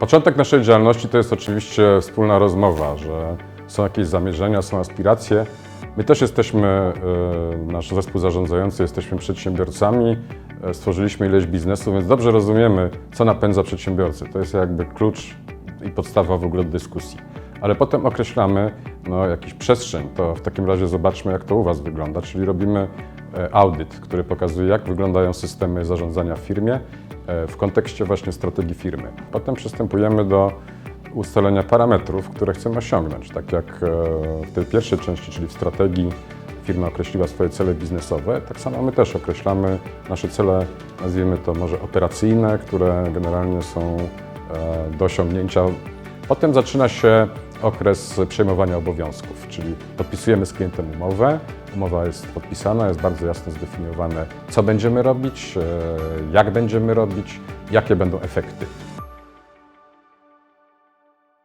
Początek naszej działalności to jest oczywiście wspólna rozmowa, że są jakieś zamierzenia, są aspiracje. My też jesteśmy, e, nasz zespół zarządzający, jesteśmy przedsiębiorcami, e, stworzyliśmy ileś biznesów, więc dobrze rozumiemy, co napędza przedsiębiorcę. To jest jakby klucz i podstawa w ogóle dyskusji. Ale potem określamy no, jakiś przestrzeń, to w takim razie zobaczmy, jak to u Was wygląda, czyli robimy e, audyt, który pokazuje, jak wyglądają systemy zarządzania w firmie w kontekście właśnie strategii firmy. Potem przystępujemy do ustalenia parametrów, które chcemy osiągnąć. Tak jak e, w tej pierwszej części, czyli w strategii firma określiła swoje cele biznesowe, tak samo my też określamy nasze cele, nazwijmy to może operacyjne, które generalnie są e, do osiągnięcia. Potem zaczyna się okres przejmowania obowiązków, czyli podpisujemy z klientem umowę. Umowa jest podpisana, jest bardzo jasno zdefiniowane, co będziemy robić, e, jak będziemy robić, jakie będą efekty.